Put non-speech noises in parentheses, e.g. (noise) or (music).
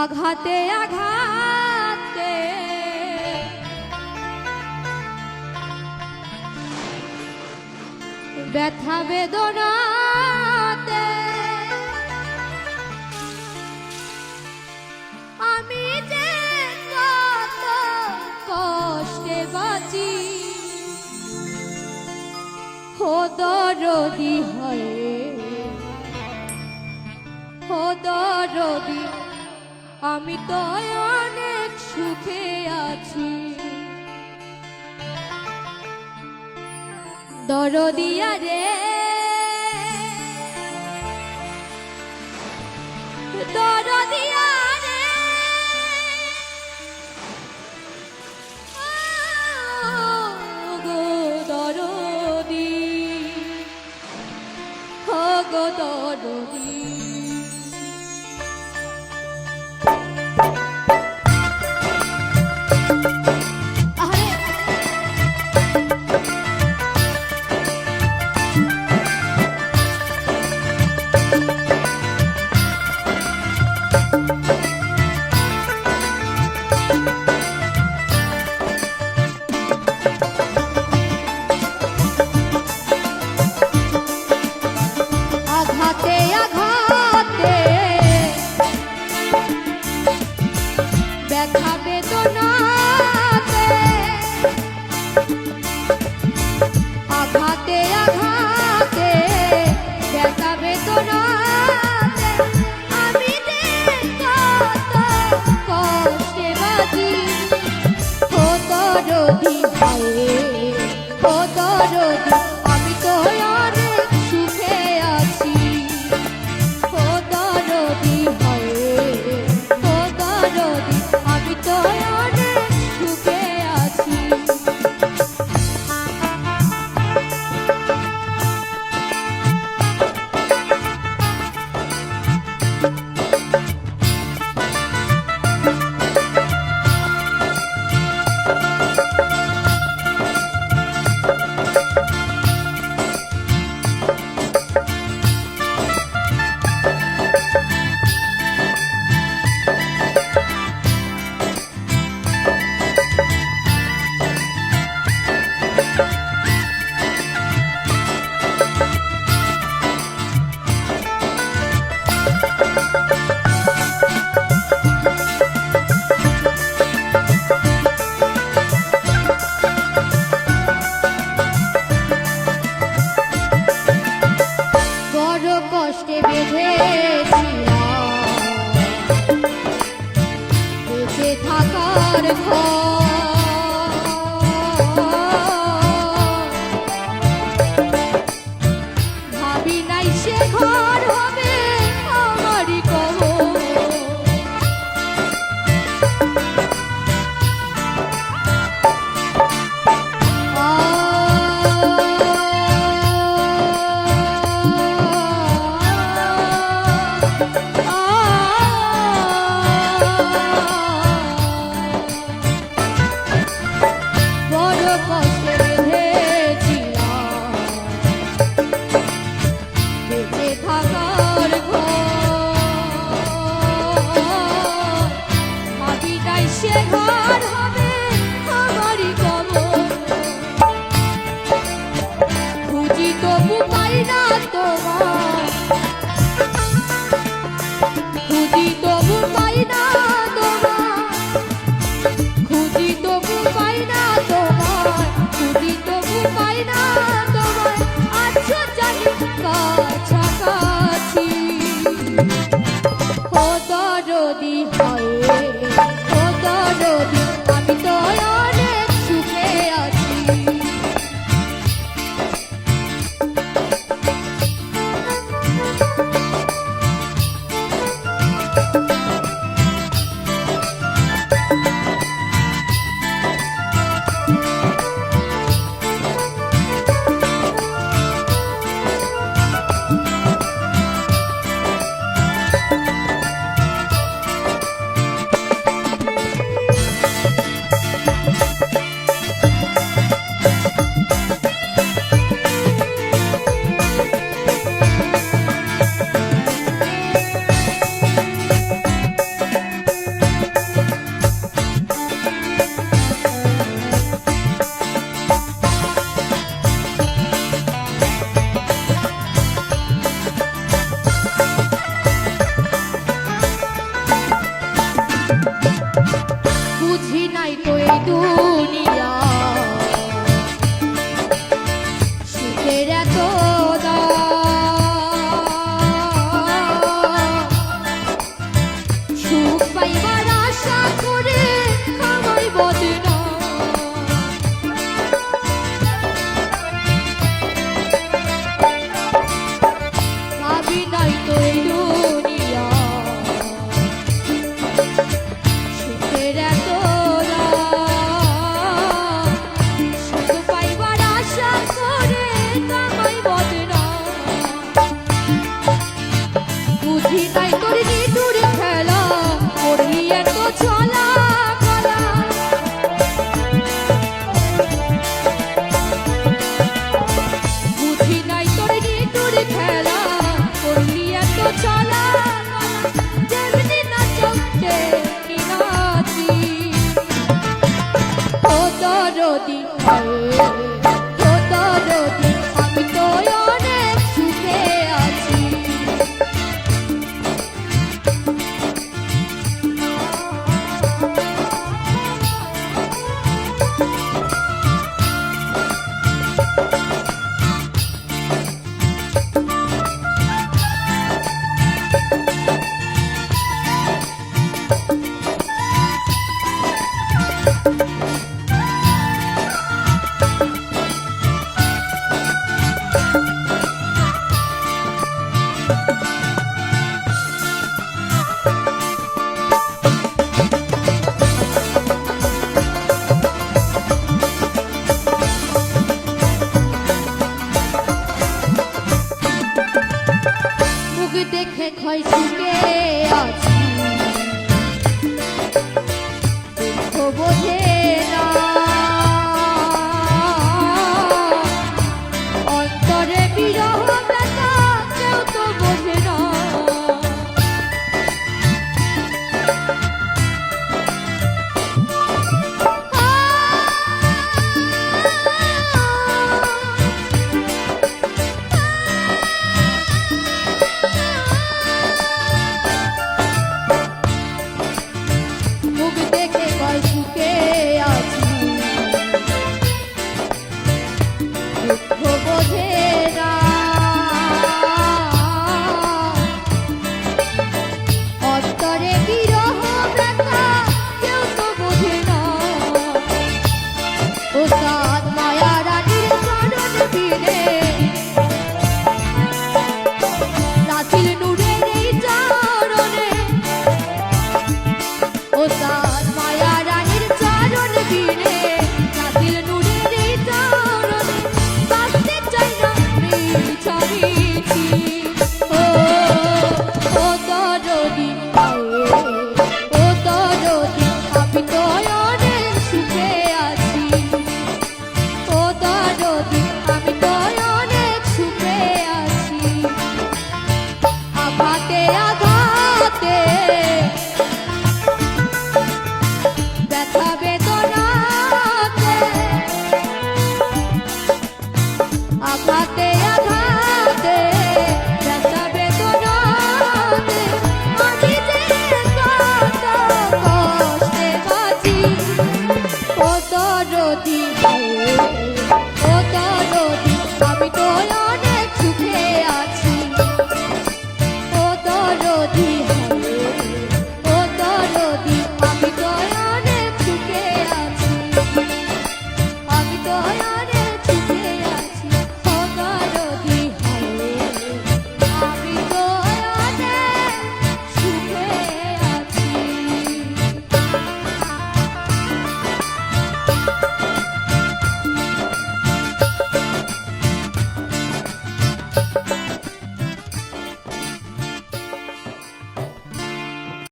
আঘাতে আঘাতে। ব্যথা বেদনাতে। আমি যে কত কষ্টে বাঁচি খোদরদি হয়ে হয় আমি তো অনেক সুখে আছি। দরদিয়া রে দর এত চলা কলা বুঝি নাই তোর নিটুর Música (laughs)